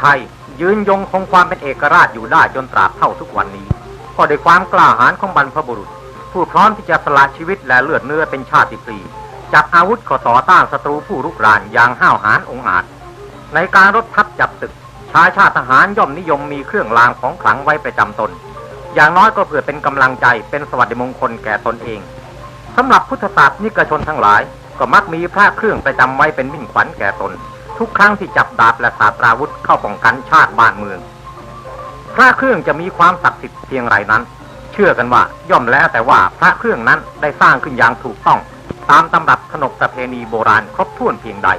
ไทย ยืนยงคงความเป็นเอกราชอยู่ได้จนตราบเท่าทุกวันนี้ก็ด้วยความกล้าหาญของบรรพบุรุษ ผู้พร้อมที่จะสละชีวิตและเลือดเนื้อเป็นชาติปรีจับอาวุธขอต่อต้านศัตรูผู้รุกรานอย่างห้าวหาญองอาจ ในการรบทัพจับศึกชายชาติทหารย่อมนิยมมีเครื่องรางของขลังไว้ประจำตน อย่างน้อยก็เพื่อเป็นกำลังใจเป็นสวัสดิมงคลแก่ตนเองสำหรับพุทธศาสนิกชนทั้งหลาย ก็มักมีพระเครื่องประจำไว้เป็นมิ่งขวัญแก่ตน ทุกครั้งที่จับดาบและสาตราวุธเข้าป้องกันชาติบ้านเมือง พระเครื่องจะมีความศักดิ์สิทธิ์เพียงไรนั้น เชื่อกันว่าย่อมแล้วแต่ว่าพระเครื่องนั้นได้สร้างขึ้นอย่างถูกต้อง ตามตำรับขนบประเพณีโบราณครบถ้วนเพียงใด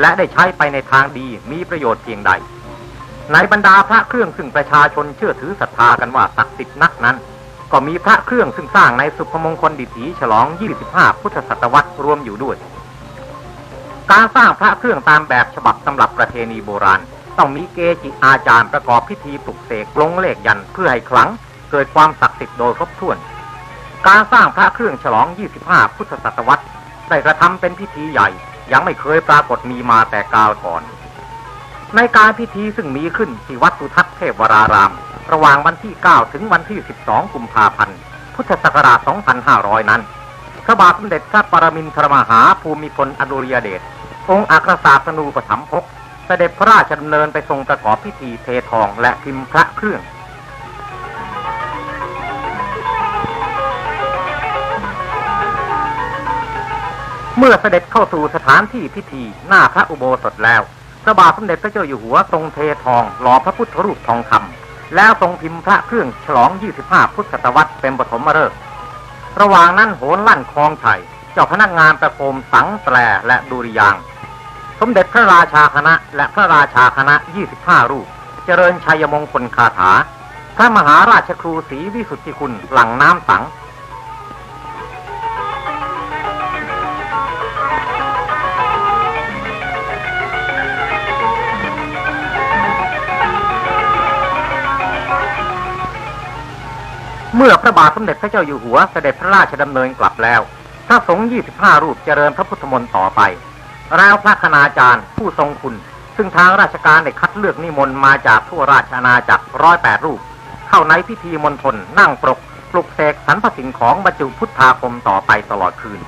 และได้ใช้ไปในทางดีมีประโยชน์เพียงใด ในบรรดาพระเครื่องซึ่งประชาชนเชื่อถือศรัทธากันว่าศักดิ์สิทธิ์นักนั้น ก็มีพระเครื่องซึ่งสร้างในสุพมงคลดิถีฉลอง 25 พุทธศตวรรษรวมอยู่ด้วย การสร้างพระเครื่องตามแบบฉบับตำรับประเพณีโบราณ ต้องมีเกจิอาจารย์ประกอบพิธีปลุกเสกลงเลขยันเพื่อให้ขลังเกิดความศักดิ์สิทธิ์โดยครบถ้วน การสร้างพระเครื่องฉลอง 25 พุทธศตวรรษได้กระทำเป็นพิธีใหญ่ ยังไม่เคยปรากฏมีมาแต่กาลก่อน ในการพิธีซึ่งมีขึ้นที่วัดสุทัศน์เทพวราราม ระหว่างวันที่ 9 ถึงวันที่ 12 กุมภาพันธ์ พุทธศักราช 2500 นั้นพระบาทสมเด็จพระปรมินทรมหาภูมิพลอดุลยเดช องค์อัครศาสนูปถัมภกเสด็จพระราชดำเนินไปทรงประกอบพิธีเททองและพิมพ์พระเครื่องเมื่อเสด็จเข้าสู่สถานที่พิธีหน้าพระอุโบสถแล้วพระบาทสมเด็จพระเจ้าอยู่หัวทรงเททองหล่อพระพุทธรูปทองคำแล้วทรงพิมพ์พระเครื่องฉลอง 25 พุทธศตวรรษเป็นปฐมฤกษ์ระหว่างนั้นโหนลั่นคลองไทยเจ้าพนักงานประโคมสังแตรและดุริยาง สมเด็จพระราชาคณะ และพระราชาคณะ 25 รูป เจริญชัยมงคลคาถา พระมหาราชครูศรีวิสุทธิคุณหลังน้ำสังเมื่อพระบาทสมเด็จพระเจ้าอยู่หัวเสด็จพระราชดำเนินกลับแล้ว พระสงฆ์ 25 รูปเจริญพระพุทธมนต์ต่อไป แล้วพระคณาจารย์ผู้ทรงคุณ ซึ่งทางราชการได้คัดเลือกนิมนต์มาจากทั่วราชอาณาจักรร้อยแปดรูป เข้าในพิธีมณฑลนั่งปรกปลุกเสกสรรพสิ่งของบรรจุพุทธาคมต่อไปตลอดคืน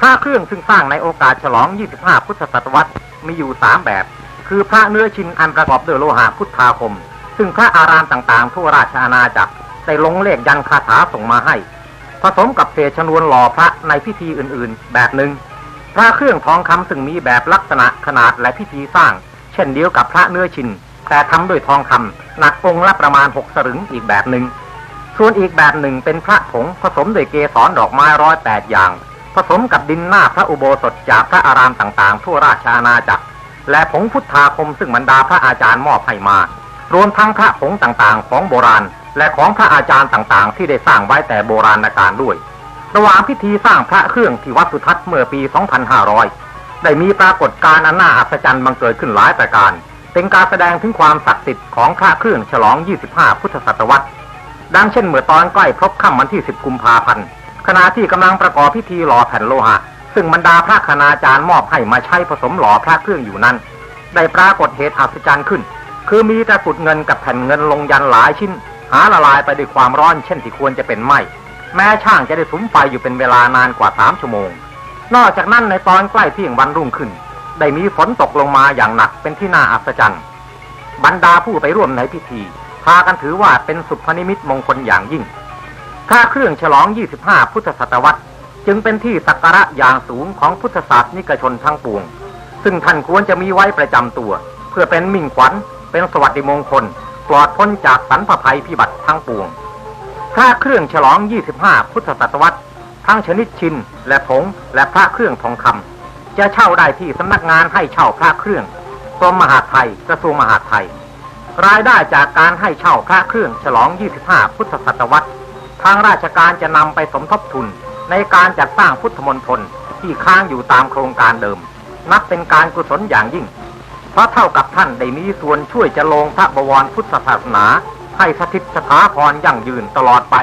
พระเครื่องซึ่งสร้างในโอกาสฉลอง 25 พุทธศตวรรษมีอยู่สามแบบ คือพระเนื้อชินอันประกอบด้วยโลหะพุทธาคม ซึ่งพระอารามต่างๆ ทั่วราชอาณาจักรได้ลงเลขยันคาถาส่งมาให้ ผสมกับเศษชนวนหล่อพระในพิธีอื่นๆ แบบหนึ่ง พระเครื่องทองคำซึ่งมีแบบลักษณะขนาดและพิธีสร้าง เช่นเดียวกับพระเนื้อชิน แต่ทำด้วยทองคำหนักองค์ละประมาณหกสลึงอีกแบบหนึ่ง ส่วนอีกแบบหนึ่งเป็นพระผงผสมด้วยเกสรดอกไม้ร้อยแปดอย่าง ผสมกับดินหน้าพระอุโบสถจากพระอารามต่างๆ ทั่วราชอาณาจักร และผงพุทธาคมซึ่งบรรดาพระอาจารย์มอบให้มา รวมทั้งพระผงต่างๆ ของโบราณ และของพระอาจารย์ต่างๆ ที่ได้สร้างไว้แต่โบราณกาลด้วย ระหว่างพิธีสร้างพระเครื่องที่วัดสุทัศน์เมื่อปี 2500 ได้มีปรากฏการณ์อันน่าอัศจรรย์บังเกิดขึ้นหลายประการ เป็นการแสดงถึงความศักดิ์สิทธิ์ของพระเครื่องฉลอง 25 พุทธศตวรรษ ดังเช่นเมื่อตอนใกล้ครบค่ำวันที่ 10 กุมภาพันธ์ ขณะที่กำลังประกอบพิธีหล่อแผ่นโลหะ ซึ่งบรรดาพระคณาจารย์มอบให้มาใช้ผสมหล่อพระเครื่องอยู่นั้น ได้ปรากฏเหตุอัศจรรย์ขึ้น คือมีตะกรุดเงินกับแผ่นเงินลงยันหลายชิ้น หาละลายไปด้วยความร้อนเช่นที่ควรจะเป็นไหม แม้ช่างจะได้สุมไฟอยู่เป็นเวลานานกว่าสามชั่วโมง นอกจากนั้นในตอนใกล้เที่ยงวันรุ่งขึ้น ได้มีฝนตกลงมาอย่างหนักเป็นที่น่าอัศจรรย์ บรรดาผู้ไปร่วมในพิธี พากันถือว่าเป็นสุพนิมิตมงคลอย่างยิ่งพระเครื่องฉลอง 25 พุทธศตวรรษ จึงเป็นที่สักการะอย่างสูงของพุทธศาสนิกชนทั้งปวง ซึ่งท่านควรจะมีไว้ประจำตัว เพื่อเป็นมิ่งขวัญ เป็นสวัสดิมงคล ปลอดพ้นจากสรรพภัยพิบัติทั้งปวง พระเครื่องฉลอง 25 พุทธศตวรรษ ทั้งชนิดชินและผงและพระเครื่องทองคำจะเช่าได้ที่สำนักงานให้เช่าพระเครื่องกรมมหาดไทยกระทรวงมหาดไทย รายได้จากการให้เช่าพระเครื่องฉลอง 25 พุทธศตวรรษ ทางราชการจะนำไปสมทบทุนในการจัดสร้างพุทธมณฑลที่ค้างอยู่ตามโครงการเดิม นับเป็นการกุศลอย่างยิ่ง เพราะเท่ากับท่านได้มีส่วนช่วยจะลงพระบวรพุทธศาสนา ให้สถิตสถาพรยั่งยืนตลอดไป